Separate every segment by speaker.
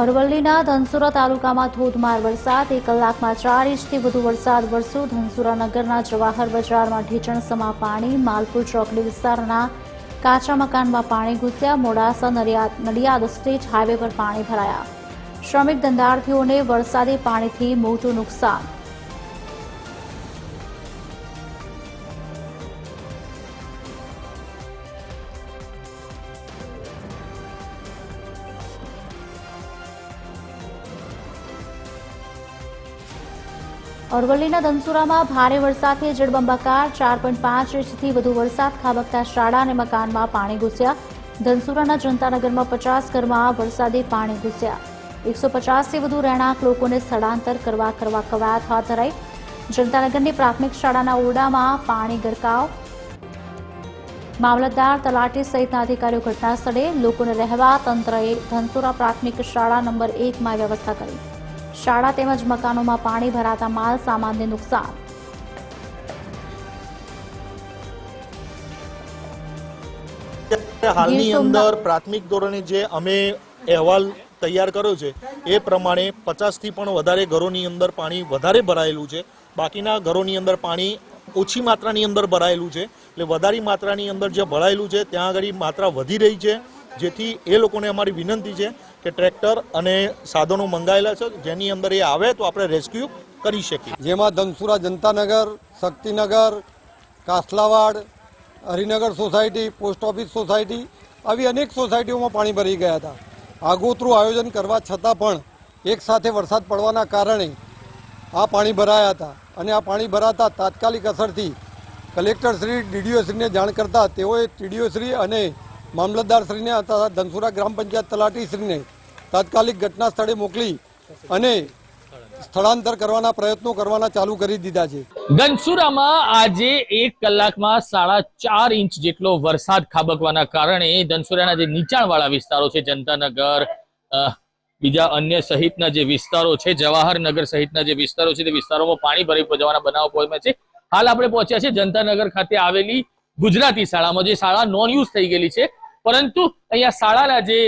Speaker 1: અરવલ્લીના ધનસુરા તાલુકામાં ધોધમાર વરસાદ, એક કલાકમાં ચાર ઇંચથી વધુ વરસાદ વરસ્યો. ધનસુરા નગરના જવાહર બજારમાં ઢીચણસમાં પાણી, માલપુર ચોકડી વિસ્તારના કાચા મકાનમાં પાણી ઘૂસ્યા. મોડાસા, નડિયાદ નડિયાદ સ્ટેટ હાઈવે પર પાણી ભરાયા. શ્રમિક ધંધાર્થીઓને વરસાદી પાણીથી મોટું નુકસાન અરવલ્લીના ધનસુરામાં ભારે વરસાદથી જળબંબાકાર ચાર પોઈન્ટ પાંચ ઇંચથી વધુ વરસાદ ખાબકતા શાળા અને મકાનમાં પાણી ઘૂસ્યા. ધનસુરાના જનતાનગરમાં પચાસ ઘરમાં વરસાદી પાણી ઘૂસ્યા. એકસો પચાસથી વધુ રહેણાંક લોકોને સ્થળાંતર કરવા કરવા કવાયત હાથ ધરાઈ. જનતાનગરની પ્રાથમિક શાળાના ઓરડામાં પાણી ગરકાવ. મામલતદાર તલાટી સહિતના અધિકારીઓ ઘટના સ્થળે લોકોને રહેવા તંત્રએ ધનસુરા પ્રાથમિક શાળા નંબર એકમાં વ્યવસ્થા કરી. શાળા તેમજ મકાનોમાં પાણી ભરાતા માલ સામાનને નુકસાન.
Speaker 2: હાલની અંદર પ્રાથમિક ધોરણે જે અમે અહેવાલ તૈયાર કર્યો છે એ પ્રમાણે પચાસથી પણ વધારે ઘરોની અંદર પાણી વધારે ભરાયેલું છે. બાકીના ઘરોની અંદર પાણી ઓછી માત્રાની અંદર ભરાયેલું છે. એટલે વધારે માત્રાની અંદર જે ભરાયેલું છે ત્યાં આગળ માત્રા વધી રહી છે. જેથી એ લોકોને અમારી વિનંતી છે કે ટ્રેક્ટર અને સાધનો મંગાવેલા છે, જેની અંદર એ આવે તો આપણે રેસ્ક્યુ કરી શકીએ.
Speaker 3: જેમાં Dhansura Jantanagar, Shaktinagar, Kaslavad, Harinagar society, post office society આવી અનેક સોસાયટીઓમાં પાણી ભરી ગયા હતા. આગોતરું આયોજન કરવા છતાં પણ એક સાથે વરસાદ પડવાના કારણે આ પાણી ભરાયા હતા અને આ પાણી ભરાતા તાત્કાલિક અસરથી કલેક્ટર શ્રી ડીડીઓશ્રીને જાણ કરતા તેઓએ ટીડીઓશ્રી અને મામલતદારશ્રીને તથા ધનસુરા ગ્રામ પંચાયત તલાટીશ્રીને તાત્કાલિક ઘટના સ્થળે મોકલી અને સ્થળાંતર કરવાના પ્રયત્નો કરવાના ચાલુ કરી દીધા છે.
Speaker 4: ધનસુરામાં આજે એક કલાકમાં સાડા ચાર ઇંચ જેટલો વરસાદ ખાબકવાના કારણે ધનસુરાના જે નીચાણવાળા વિસ્તારો છે જનતાનગર બીજા અન્ય સહિતના જે વિસ્તારો છે, જવાહરનગર સહિતના જે વિસ્તારો છે, તે વિસ્તારોમાં પાણી ભરી જવાના બનાવો પહોંચ્યા છે. હાલ આપણે પહોંચ્યા છે જનતાનગર ખાતે આવેલી ગુજરાતી શાળામાં, જે શાળા નોન યુઝ થઈ ગયેલી છે. પરંતુ અહીંયા શાળાના જે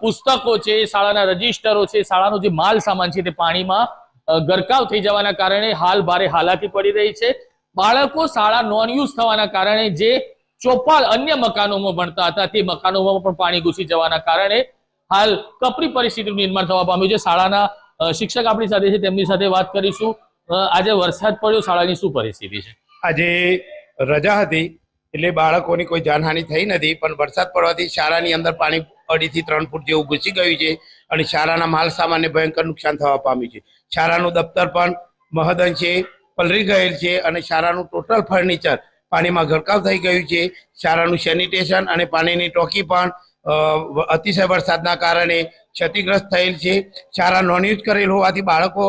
Speaker 4: પુસ્તકો છે, શાળાના રજીસ્ટરો છે, શાળાનો જે માલ સામાન છે તે પાણીમાં ગરકાવ થઈ જવાના કારણે હાલ ભારે હાલાકી પડી રહી છે. બાળકો શાળા નોન યુઝ થવાના કારણે જે ચોપાલ અન્ય મકાનોમાં ભણતા હતા તે મકાનોમાં પણ પાણી ઘૂસી જવાના કારણે હાલ કપરી પરિસ્થિતિનું નિર્માણ થવા પામ્યું છે. શાળાના શિક્ષક આપણી સાથે છે, તેમની સાથે વાત કરીશું. આજે વરસાદ પડ્યો, શાળાની શું પરિસ્થિતિ છે?
Speaker 5: આજે રજા હતી. એટલે બાળકોની કોઈ જાનહાનિ થઈ નથી, પણ વરસાદ પડવાથી શાળાની અંદર પાણી અઢીથી ત્રણ ફૂટ જેવું ઘૂસી ગયું છે અને શાળાના માલ સામાનને ભયંકર નુકસાન થવા પામ્યું છે. શાળાનું દફતર પણ મહદઅંશે પલરી ગયેલ છે અને શાળાનું ટોટલ ફર્નિચર પાણીમાં ગરકાવ થઈ ગયું છે. શાળાનું સેનિટેશન અને પાણીની ટોકી પણ અતિશય વરસાદના કારણે ક્ષતિગ્રસ્ત થયેલ છે. શાળા નોન યુઝ કરેલ હોવાથી બાળકો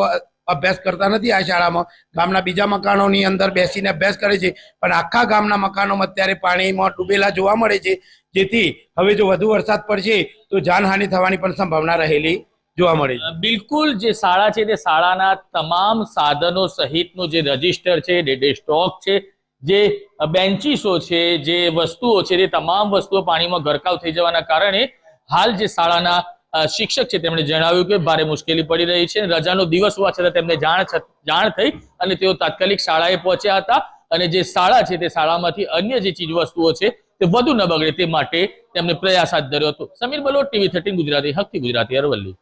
Speaker 5: અભ્યાસ કરતા નથી આ શાળામાં. ગામના બીજા મકાનોની અંદર બેસીને અભ્યાસ કરે છે. પણ આખા ગામના મકાનોમાં અત્યારે પાણીમાં ડૂબેલા જોવા મળે છે. જેથી હવે જો વધુ વરસાદ પડશે, તો જાનહાનિ થવાની પણ સંભાવના રહેલી જોવા મળે છે.
Speaker 4: બિલકુલ, જે શાળા છે તે શાળાના તમામ સાધનો સહિતનું જે રજિસ્ટર છે ડે સ્ટોક છે, જે બેન્ચીસો છે, જે વસ્તુઓ છે તે તમામ વસ્તુઓ પાણીમાં ગરકાવ થઈ જવાના કારણે હાલ જે શાળાના શિક્ષક છે. તેમણે જણાવ્યું કે ભારે મુશ્કેલી પડી રહી છે. રજાનો દિવસ હોવા છતાં તેમને જાણ થઈ અને તેઓ તાત્કાલિક શાળાએ પહોંચ્યા હતા અને જે શાળા છે તે શાળામાંથી અન્ય જે ચીજ વસ્તુઓ છે તે વધુ ન બગડે તે માટે તેમને પ્રયાસ હાથ ધર્યો હતો. સમીર બલોટ, ટીવી થર્ટીન ગુજરાતી, હકથી ગુજરાતી અરવલ્લી.